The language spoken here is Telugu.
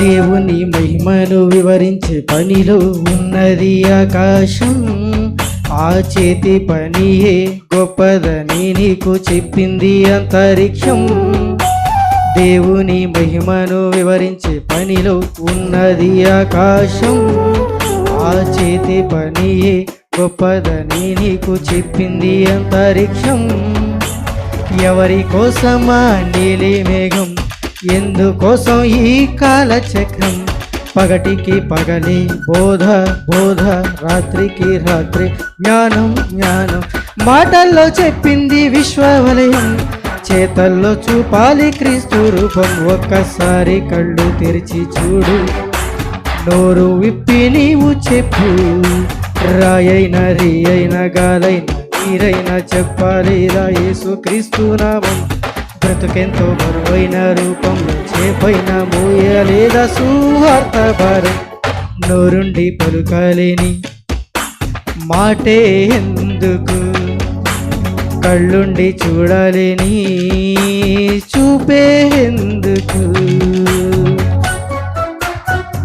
దేవుని మహిమను వివరించే పనిలో ఉన్నది ఆకాశం. ఆ చేతి పనియే గొప్పదని నీకు చెప్పింది అంతరిక్షం. దేవుని మహిమను వివరించే పనిలో ఉన్నది ఆకాశం. ఆ చేతి పనియే గొప్పదని నీకు చెప్పింది అంతరిక్షం. ఎవరి కోసమా నీలి మేఘం ఎందుకోసం ఈ కాలచక్రం? పగటికి పగలి బోధ బోధ రాత్రికి రాత్రి జ్ఞానం జ్ఞానం. మాటల్లో చెప్పింది విశ్వవలయం చేతల్లో చూపాలి క్రీస్తు రూపం. ఒక్కసారి కళ్ళు తెరిచి చూడు నోరు విప్పి నీవు చెప్పు. రాయైన రీ అయిన గాలైన నీరైనా చెప్పాలి రాయేసు క్రీస్తు నామం. బ్రతుకెంతో బరువైన రూపంలో చేపైన మూయలేదా సువార్త భారం. నోరుండి పలుకలేని మాటే ఎందుకు? కళ్ళుండి చూడాలని